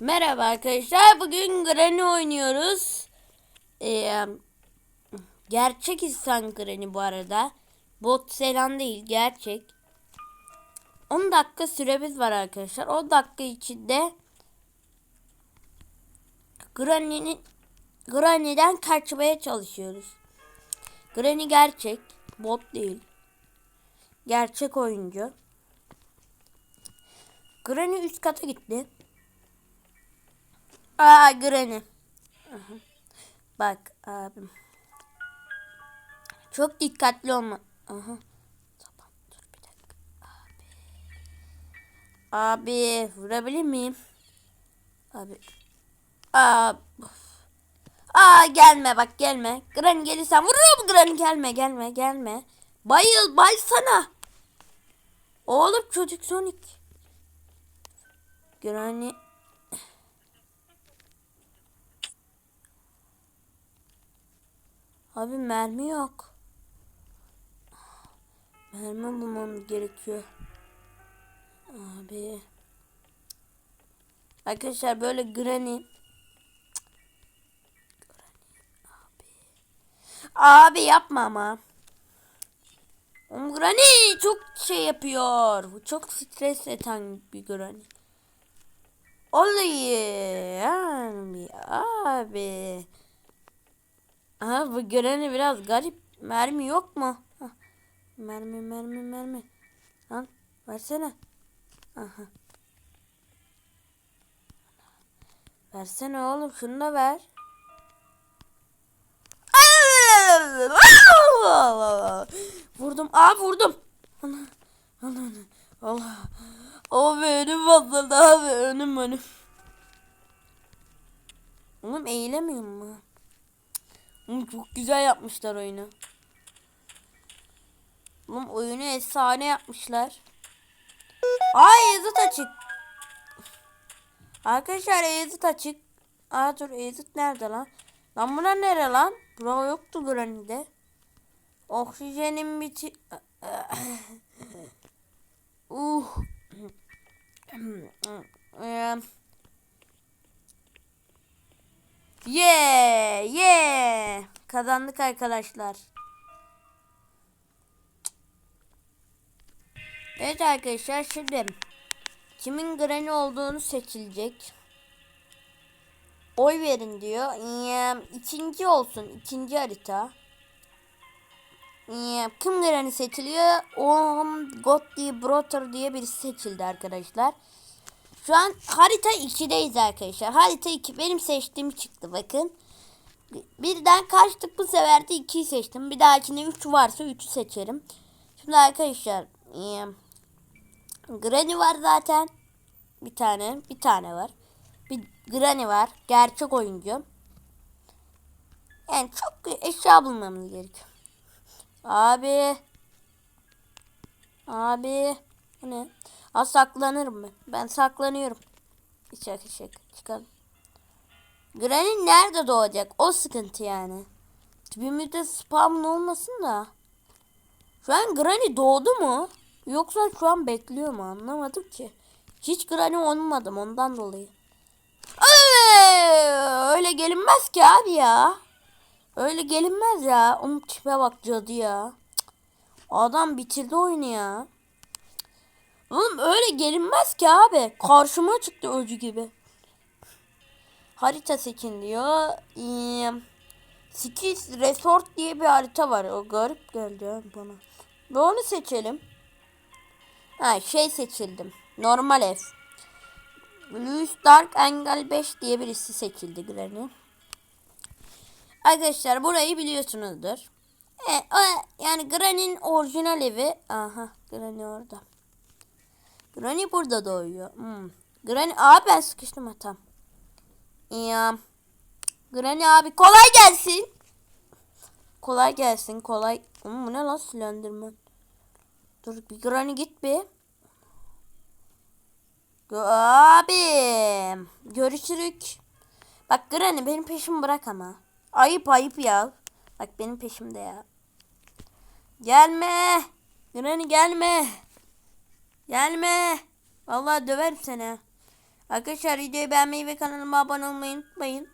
Merhaba arkadaşlar. Bugün Granny oynuyoruz. Ee, gerçek insan Granny bu arada. Bot selam değil. Gerçek. 10 dakika süremiz var arkadaşlar. 10 dakika içinde Granny'nin Granny'den kaçmaya çalışıyoruz. Granny gerçek. Bot değil. Gerçek oyuncu. Granny üst kata gitti. Aa Granny. Aha. Bak abim. Çok dikkatli olma. Aha. Tamam dur bir dakika. Abi. Abi vurabilir miyim? Abi. Aa. Aa gelme bak gelme. Granny gelirsen vururum Granny gelme gelme gelme. Bayıl baysana. Oğlum çocuk Sonic. Granny Abi mermi yok. Mermi bulmam gerekiyor. Abi. Arkadaşlar böyle Granny Abi yapma ama. Granny çok şey yapıyor. Çok stres eden bir Granny. Oley abi abi. Aha bu Granny biraz garip. Mermi yok mu? Hah. Mermi mermi mermi. Al versene. Aha. Versene oğlum şunu da ver. Vurdum. Aa vurdum. Ana. ana. Allah. Abi önüm patladı abi. Önüm önüm. Oğlum eğilemiyor mu? Oğlum çok güzel yapmışlar oyunu. Oğlum oyunu efsane yapmışlar. Aa Yazıt açık. Arkadaşlar Yazıt açık. Aa dur Yazıt nerede lan? Lan bura nere lan? Bura yoktu Granny'de. Oksijenim biti... uh. Yeah, yeah. Kazandık arkadaşlar. Evet arkadaşlar şimdi kimin Granny olduğunu seçilecek. Oy verin diyor. İkinci olsun. ikinci harita. Ee, kim Granny seçiliyor? Om Gotti Brotter diye birisi seçildi arkadaşlar. Şu an harita 2'deyiz arkadaşlar. Harita 2 benim seçtiğim çıktı bakın. Birden kaçtık bu sefer de 2'yi seçtim. Bir dahakine 3 varsa 3'ü seçerim. Şimdi arkadaşlar e, Granny var zaten. Bir tane bir tane var. Bir Granny var. Gerçek oyuncu. Yani çok eşya bulmamız gerekiyor. Abi. Abi. Bu ne? Aa saklanırım ben. Ben saklanıyorum. Şaka şaka çıkalım. Granny nerede doğacak? O sıkıntı yani. Tipimizde spam olmasın da. Şu an Granny doğdu mu? Yoksa şu an bekliyor mu? Anlamadım ki. Hiç Granny olmadım ondan dolayı. Ay, öyle gelinmez ki abi ya. Öyle gelinmez ya. Onun tipe bak cadı ya. Adam bitirdi oyunu ya. Oğlum öyle gelinmez ki abi. Karşıma çıktı öcü gibi. Harita seçin diyor. Ee, Skis Resort diye bir harita var. O garip geldi bana. Ve onu seçelim. Ha şey seçildim. Normal ev. Blues Dark Angle 5 diye birisi seçildi Granny. Arkadaşlar burayı biliyorsunuzdur. E, o, yani Granny'nin orijinal evi. Aha Granny orada. Granny burada doğuyor. Hmm. Granny abi ben sıkıştım hatam. Ya. Granny abi kolay gelsin. Kolay gelsin kolay. Hmm, bu ne lan Slenderman. Dur bir Granny git bir. Abi. Görüşürük. Bak Granny benim peşimi bırak ama. Ayıp ayıp ya. Bak benim peşimde ya. Gelme. Granny gelme. Gelme. Vallahi döverim seni. Arkadaşlar videoyu beğenmeyi ve kanalıma abone olmayı unutmayın.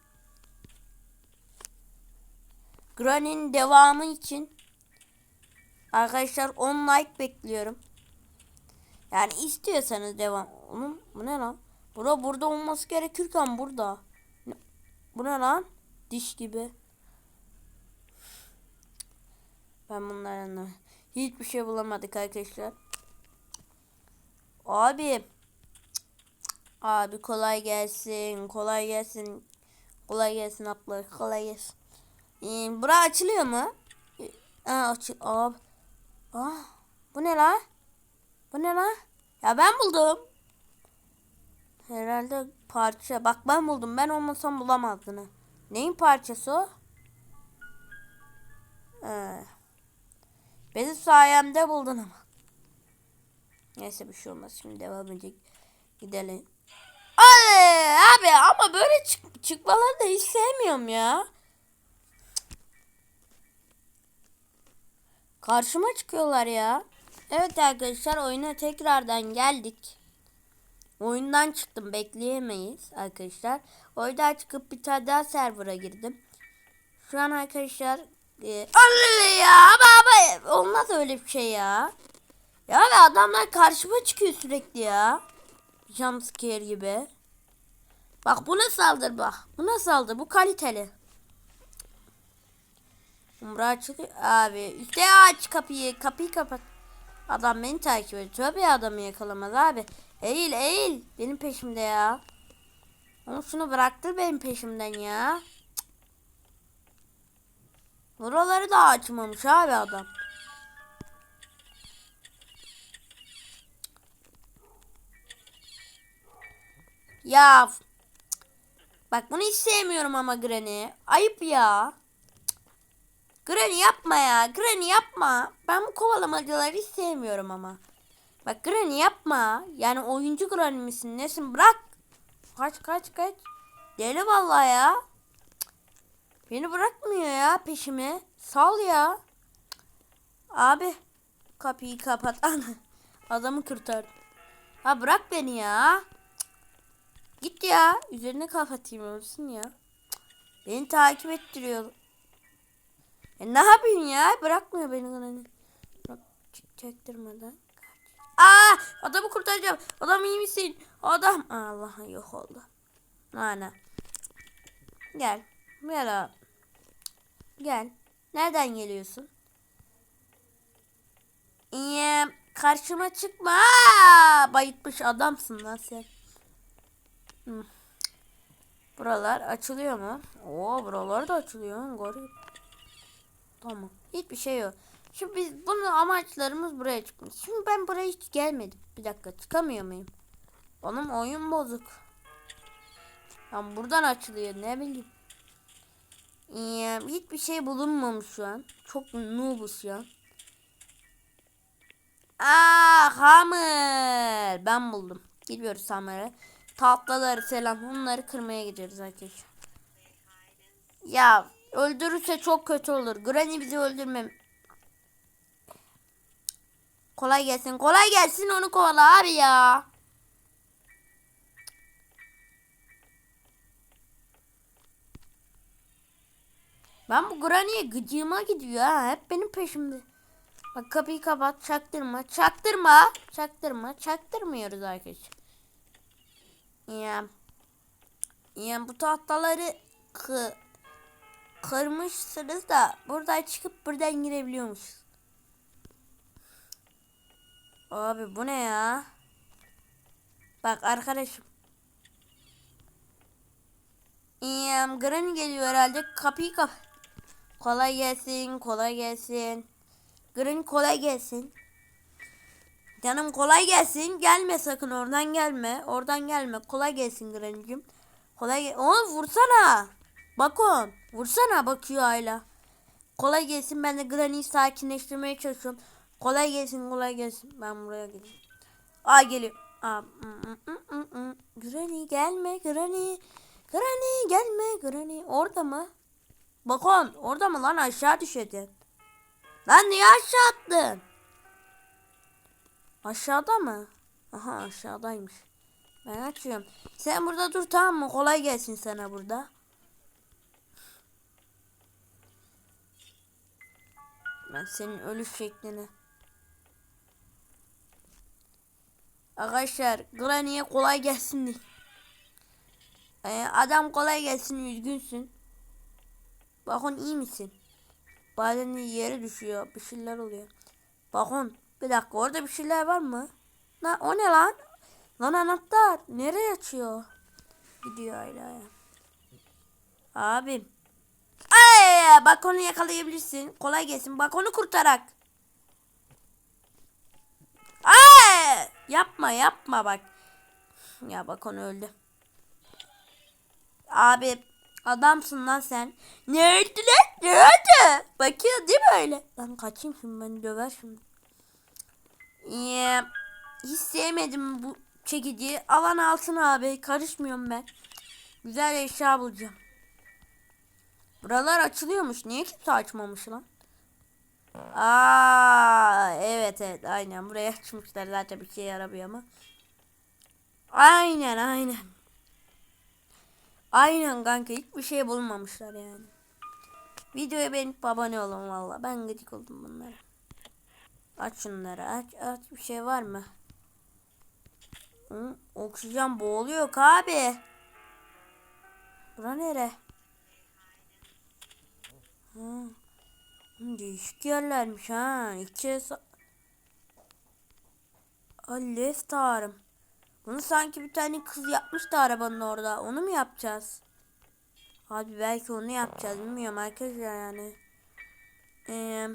Granny'nin devamı için arkadaşlar 10 like bekliyorum. Yani istiyorsanız devam. Oğlum bu ne lan? Bura burada olması gerekirken burada. Bu ne lan? Diş gibi. Ben bunların hiçbir şey bulamadık arkadaşlar. Abi. Abi kolay gelsin. Kolay gelsin. Kolay gelsin abla. Kolay gelsin. Ee, bura açılıyor mu? Ee, Aa, açı Abi. Ah, bu ne la? Bu ne la? Ya ben buldum. Herhalde parça. Bak ben buldum. Ben olmasam bulamazdın. Neyin parçası o? Ee, benim sayemde buldun ama. Neyse bir şey olmaz. Şimdi devam edecek. Gidelim. Ay, abi ama böyle çık çıkmaları da hiç sevmiyorum ya. Karşıma çıkıyorlar ya. Evet arkadaşlar oyuna tekrardan geldik. Oyundan çıktım bekleyemeyiz arkadaşlar. Oyundan çıkıp bir tane daha server'a girdim. Şu an arkadaşlar e, Allah ya ama olmaz öyle bir şey ya. Ya ve adamlar karşıma çıkıyor sürekli ya. Jumpscare gibi. Bak buna saldır bak. Buna saldır. Bu kaliteli. Umra açılıyor. Abi üstte aç kapıyı. Kapıyı kapat. Adam beni takip ediyor. Tabii adamı yakalamaz abi. Eğil eğil. Benim peşimde ya. Onu şunu bıraktır benim peşimden ya. Buraları da açmamış abi adam. Ya Bak bunu hiç sevmiyorum ama Granny. Ayıp ya. Granny yapma ya. Granny yapma. Ben bu kovalamacıları hiç sevmiyorum ama. Bak Granny yapma. Yani oyuncu Granny misin? Nesin? Bırak. Kaç kaç kaç. Deli vallahi ya. Beni bırakmıyor ya peşime. Sal ya. Abi. Kapıyı kapat. Adamı kurtar. Ha bırak beni ya. Git ya. Üzerine kapatayım olsun ya. Beni takip ettiriyor. E ne yapayım ya? Bırakmıyor beni. Bak çektirmeden. Aa adamı kurtaracağım. Adam iyi misin? Adam Allah yok oldu. Ana. Gel. Gel. Gel. Nereden geliyorsun? İyi. Karşıma çıkma. Aa, bayıtmış adamsın lan sen. Hı. Buralar açılıyor mu? Oo buralar da açılıyor. Garip. Tamam. Hiçbir şey yok. Şimdi biz bunu amaçlarımız buraya çıkmış. Şimdi ben buraya hiç gelmedim. Bir dakika çıkamıyor muyum? Benim oyun bozuk. Tam buradan açılıyor ne bileyim. Ee, hiçbir şey bulunmamış şu an. Çok noobuz an. Aa hamur. Ben buldum. Gidiyoruz hamura. Tatlıları selam. Onları kırmaya gidiyoruz arkadaşlar. Ya öldürürse çok kötü olur. Granny bizi öldürmem. Kolay gelsin. Kolay gelsin onu kovala abi ya. Ben bu Granny'e gıcığıma gidiyor ha. Hep benim peşimde. Bak kapıyı kapat. Çaktırma. Çaktırma. Çaktırma. Çaktırmıyoruz arkadaşlar. Ya. Ya bu tahtaları kı kırmışsınız da buradan çıkıp buradan girebiliyormuş. Abi bu ne ya? Bak arkadaşım. İyiyim. Granny geliyor herhalde. Kapıyı kap. Kolay gelsin. Kolay gelsin. Granny kolay gelsin. Canım kolay gelsin. Gelme sakın oradan gelme. Oradan gelme. Kolay gelsin Granny'cim. Kolay gel. Oo vursana. Bakon. Vursana bakıyor hala. Kolay gelsin. Ben de Granny'yi sakinleştirmeye çalışıyorum. Kolay gelsin. Kolay gelsin. Ben buraya geleyim. Aa geliyor. Aa, mm, mm, mm, mm, mm. Granny gelme. Granny. Granny gelme. Granny. Orada mı? Bakon. Orada mı lan? Aşağı düşedin. Lan niye aşağı attın? Aşağıda mı? Aha aşağıdaymış. Ben açıyorum. Sen burada dur tamam mı? Kolay gelsin sana burada. Ben senin ölüş şeklini. Arkadaşlar Granny'e kolay gelsin. Ee, adam kolay gelsin üzgünsün. Bakın iyi misin? Bazen yere düşüyor. Bir şeyler oluyor. Bakın bir dakika orada bir şeyler var mı? Na, o ne lan? Lan anahtar. Nereye açıyor? Gidiyor ya. Abim. Ay, bak onu yakalayabilirsin. Kolay gelsin. Bak onu kurtarak. Ay! Yapma yapma bak. Ya bak onu öldü. Abi adamsın lan sen. Nerede lan? Nerede? Bakıyor değil mi öyle? Lan kaçayım şimdi beni döver şimdi. Ya, hiç sevmedim bu çekici. Alan altın abi. Karışmıyorum ben. Güzel eşya bulacağım. Buralar açılıyormuş. Niye kimse açmamış lan? Aa evet evet aynen buraya açmışlar zaten bir şey yaramıyor ama. Aynen aynen. Aynen kanka hiçbir şey bulmamışlar yani. Videoya beğenip abone olun valla. Ben gıcık oldum bunlara. Aç şunları aç aç bir şey var mı? Hı, oksijen boğuluyor abi. Bura nere? Hı. Değişik yerlermiş ha. İçe Alef tarım. Bunu sanki bir tane kız yapmıştı arabanın orada. Onu mu yapacağız? Abi belki onu yapacağız. Bilmiyorum arkadaşlar yani. Ee,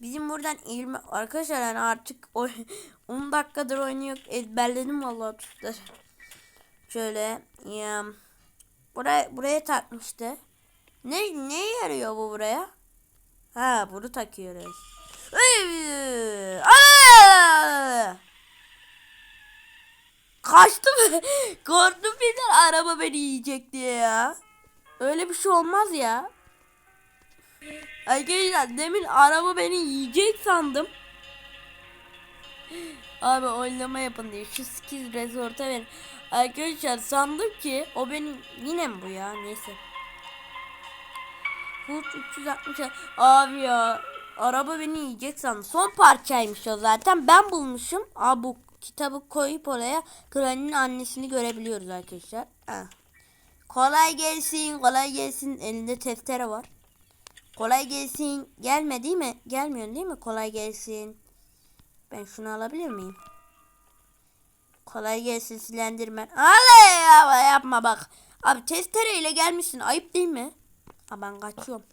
bizim buradan ilmi arkadaşlar yani artık o 10 dakikadır oynuyor. Ezberledim vallahi tuşları. Şöyle ya buraya buraya takmıştı. Ne ne yarıyor bu buraya? Ha bunu takıyoruz. Ay! Aa! Kaçtım. Korktum birden araba beni yiyecek diye ya. Öyle bir şey olmaz ya. Arkadaşlar demin araba beni yiyecek sandım. Abi oynama yapın diye şu skiz resorta verin. Arkadaşlar sandım ki o benim yine mi bu ya neyse. Hut 360 abi ya araba beni yiyecek sandım. Son parçaymış o zaten ben bulmuşum. Abi bu kitabı koyup oraya Granny'nin annesini görebiliyoruz arkadaşlar. Ha. Kolay gelsin kolay gelsin elinde testere var. Kolay gelsin gelme değil mi? Gelmiyorsun değil mi? Kolay gelsin. Ben şunu alabilir miyim? Kolay gelsin silendirmen. Alay ya yapma bak. Abi testereyle gelmişsin ayıp değil mi? Ha ben kaçıyorum.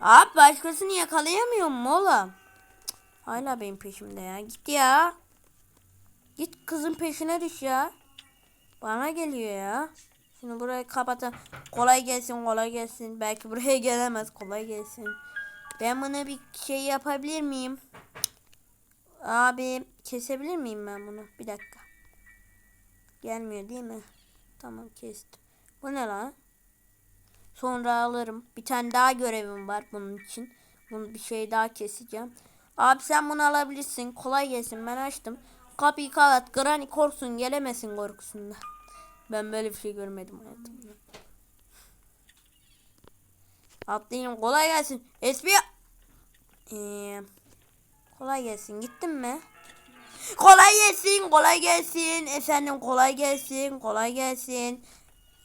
Abi başkasını yakalayamıyorum oğlum? Cık, Hala benim peşimde ya. Git ya. Git kızın peşine düş ya. Bana geliyor ya. Şimdi burayı kapatın. Kolay gelsin kolay gelsin. Belki buraya gelemez. Kolay gelsin. Ben buna bir şey yapabilir miyim? Abi kesebilir miyim ben bunu? Bir dakika. Gelmiyor değil mi? Tamam kestim. Bu ne lan? Sonra alırım. Bir tane daha görevim var bunun için. Bunu bir şey daha keseceğim. Abi sen bunu alabilirsin. Kolay gelsin. Ben açtım. Kapıyı kapat. Granny korksun. Gelemesin korkusunda. Ben böyle bir şey görmedim hayatımda. Atlayayım. Kolay gelsin. Esbi. Ee, kolay gelsin. Gittin mi? Kolay gelsin. Kolay gelsin. Efendim kolay gelsin. Kolay gelsin.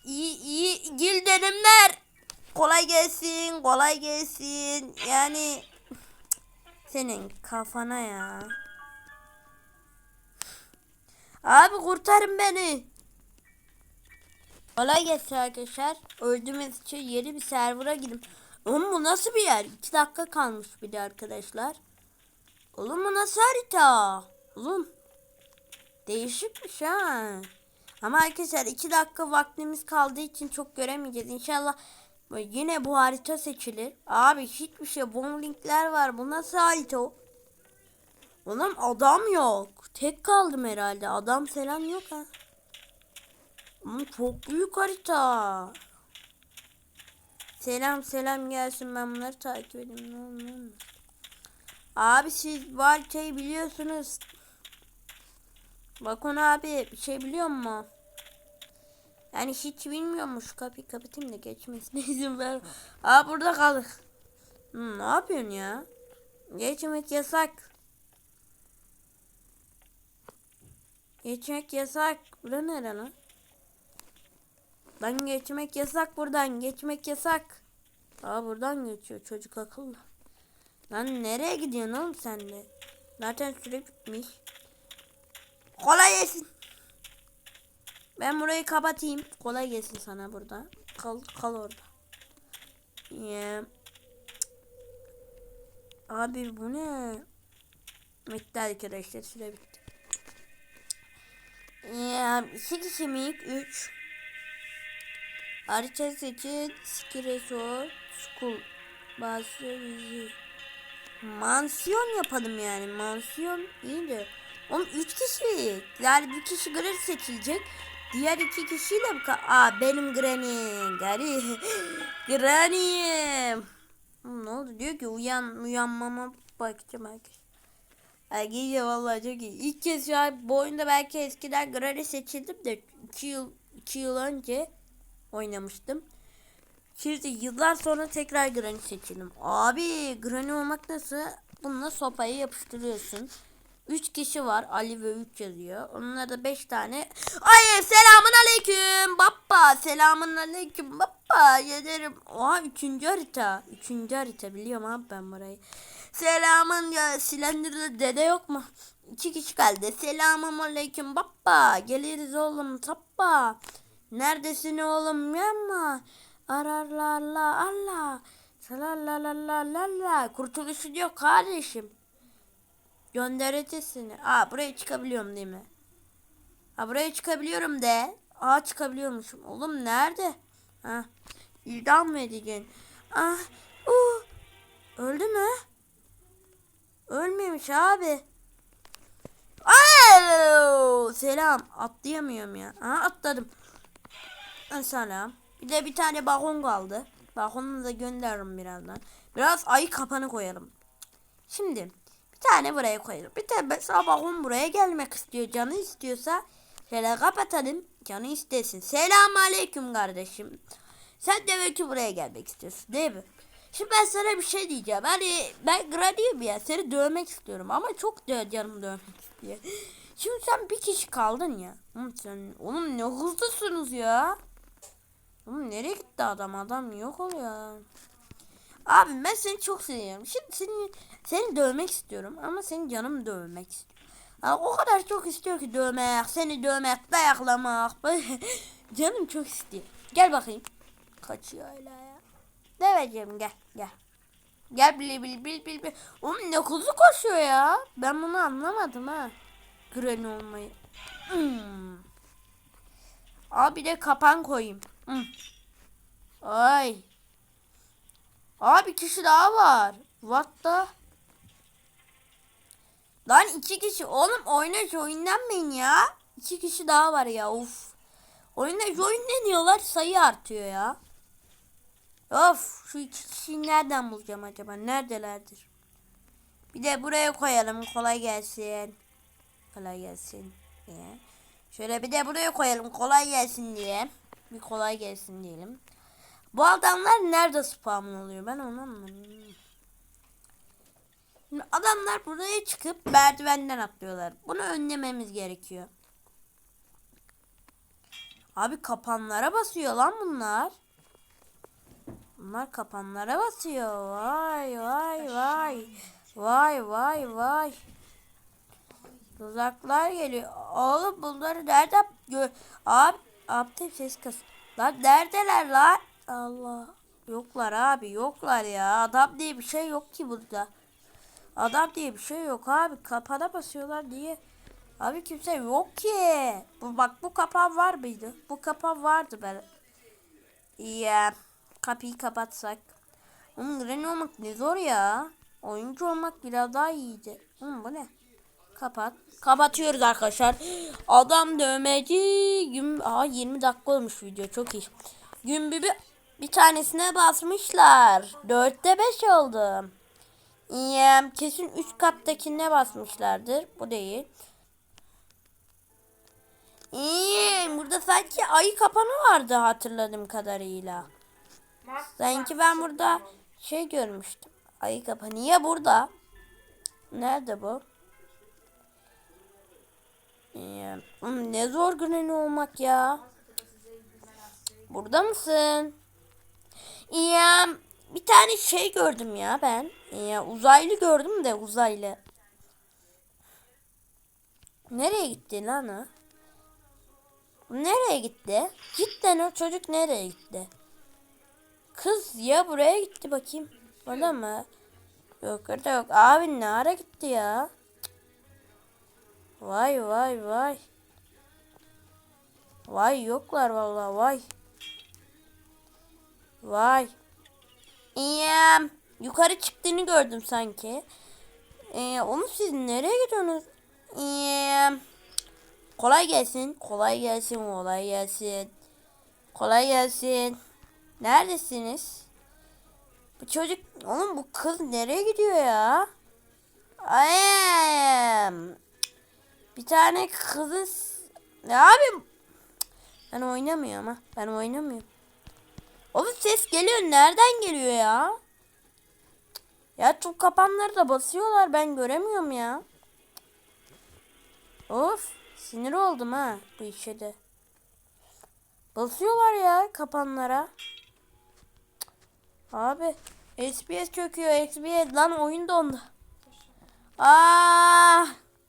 İyi iyi gil dönümler. Kolay gelsin. Kolay gelsin. Yani senin kafana ya. Abi kurtarın beni. Kolay gelsin arkadaşlar. Öldüğümüz için yeni bir server'a gidip. Oğlum bu nasıl bir yer? 2 dakika kalmış bir de arkadaşlar. Oğlum bu nasıl harita? Oğlum. Değişikmiş ha. Ama arkadaşlar 2 dakika vaktimiz kaldığı için çok göremeyeceğiz. İnşallah yine bu harita seçilir. Abi hiçbir şey. Bowlingler var. Bu nasıl harita? Oğlum adam yok. Tek kaldım herhalde. Adam falan yok ha. Ama çok büyük harita. Selam selam gelsin ben bunları takip edeyim. Abi siz bu haritayı biliyorsunuz. Bakon abi bir şey biliyor mu? Yani hiç bilmiyormuş. Kapıyı kapatayım da geçmesine izin ver. Aa burada kaldık. Hı, ne yapıyorsun ya? Geçmek yasak. Geçmek yasak. Bura nere lan? Lan geçmek yasak buradan. Geçmek yasak. Aa buradan geçiyor çocuk akıllı. Lan nereye gidiyorsun oğlum sen de? Zaten süre bitmiş. Kolay gelsin. Ben burayı kapatayım. Kolay gelsin sana burada. Kal, kal orada. Ya. Abi bu ne? Bitti arkadaşlar süre bitti. Ya iki kişi mi? Üç. Harita seçin. Skireso. School. Bazı Mansiyon yapalım yani. Mansiyon iyidir. Oğlum üç kişi. Yani bir kişi Granny seçilecek. Diğer iki kişiyle ka- Aa benim Granny. Granny. Granny'im. Ne oldu diyor ki uyan uyanmama bakacağım herkes. Ay geliyor vallahi çok iyi. İlk kez an bu oyunda belki eskiden Granny seçildim de 2 yıl 2 yıl önce oynamıştım. Şimdi yıllar sonra tekrar Granny seçildim. Abi Granny olmak nasıl? Bununla sopayı yapıştırıyorsun. 3 kişi var. Ali ve 3 yazıyor. Onlara da 5 tane. Ay selamun aleyküm. Baba selamun aleyküm. Baba yederim. Oha 3. harita. 3. harita biliyorum abi ben burayı. Selamun ya silindirde dede yok mu? 2 kişi kaldı. Selamun aleyküm baba. Geliriz oğlum tappa. Neredesin oğlum yanma. Ararlarla Allah. Salalalala Kurtuluşu yok kardeşim. Gönderetisini. Aa buraya çıkabiliyorum değil mi? Ha buraya çıkabiliyorum de. Aa çıkabiliyormuşum. Oğlum nerede? Ha. İdam mı edeceksin? Ah. Uh. Öldü mü? Ölmemiş abi. Alo. Selam. Atlayamıyorum ya. Ha atladım. Selam. Bir de bir tane balon kaldı. Balonu da gönderirim birazdan. Biraz ayı kapanı koyalım. Şimdi bir tane buraya koyalım. Bir tane mesela balon buraya gelmek istiyor. Canı istiyorsa şöyle kapatalım. Canı istesin. Selam aleyküm kardeşim. Sen demek ki buraya gelmek istiyorsun değil mi? Şimdi ben sana bir şey diyeceğim. Hani ben Granny'im ya seni dövmek istiyorum ama çok dö canım dövmek istiyor. Şimdi sen bir kişi kaldın ya. Oğlum sen oğlum ne hızlısınız ya. Oğlum nereye gitti adam? Adam yok oluyor. Abi ben seni çok seviyorum. Şimdi seni seni dövmek istiyorum ama senin canım dövmek istiyor. Ya o kadar çok istiyor ki dövmek, seni dövmek, dayaklamak. Canım çok istiyor. Gel bakayım. Kaçıyor öyle ya. Deveciğim gel gel. Gel bil bil bil bil bil. Oğlum ne hızlı koşuyor ya. Ben bunu anlamadım ha. Granny olmayı. Hmm. Abi de kapan koyayım. Hmm. Ay. Abi kişi daha var. What the? Lan iki kişi. Oğlum oyna joinlenmeyin ya. İki kişi daha var ya. Of. Oyunda joinleniyorlar sayı artıyor ya. Of şu iki kişiyi nereden bulacağım acaba? Neredelerdir? Bir de buraya koyalım. Kolay gelsin. Kolay gelsin diye. Şöyle bir de buraya koyalım. Kolay gelsin diye. Bir kolay gelsin diyelim. Bu adamlar nerede spawn oluyor? Ben onu anlamıyorum. Şimdi adamlar buraya çıkıp merdivenden atlıyorlar. Bunu önlememiz gerekiyor. Abi kapanlara basıyor lan bunlar. Bunlar kapanlara basıyor. Vay vay vay. Vay vay vay. Uzaklar geliyor. Oğlum bunları nereden gör? Abi, abi ses kız. Lan neredeler lan? Allah. Yoklar abi yoklar ya. Adam diye bir şey yok ki burada. Adam diye bir şey yok abi. Kapana basıyorlar diye. Abi kimse yok ki. Bu bak bu kapan var mıydı? Bu kapan vardı ben. Ya kapıyı kapatsak. Oğlum Granny olmak ne zor ya. Oyuncu olmak biraz daha iyiydi. Oğlum bu ne? Kapat. Kapatıyoruz arkadaşlar. Adam dövmeci. Gün... Aa 20 dakika olmuş video. Çok iyi. Gün bir, tanesine basmışlar. 4'te 5 oldu. İyi. Kesin 3 kattakine basmışlardır. Bu değil. İyi, burada sanki ayı kapanı vardı hatırladığım kadarıyla. Sanki ben burada şey görmüştüm. Ayı kapanı ya burada. Nerede bu? Ee, hmm, ne zor Granny olmak ya. Burada mısın? Ya bir tane şey gördüm ya ben. Ya uzaylı gördüm de uzaylı. Nereye gitti lan o? Nereye gitti? Cidden o çocuk nereye gitti? Kız ya buraya gitti bakayım. Orada mı? Yok orada yok. Abi ne ara gitti ya? Vay vay vay. Vay yoklar vallahi vay. Vay. İyiyim. Yukarı çıktığını gördüm sanki. Ee, oğlum siz nereye gidiyorsunuz? İyiyim. Kolay gelsin. Kolay gelsin. Kolay gelsin. Kolay gelsin. Neredesiniz? Bu çocuk, oğlum bu kız nereye gidiyor ya? Ay, bir tane kızı, s- ya abi, ben oynamıyorum ha, ben oynamıyorum. Oğlum ses geliyor, nereden geliyor ya? Ya çok kapanları da basıyorlar, ben göremiyorum ya. Of, sinir oldum ha bu işe de. Basıyorlar ya kapanlara. Abi SPS çöküyor. SPS lan oyun dondu. Ah!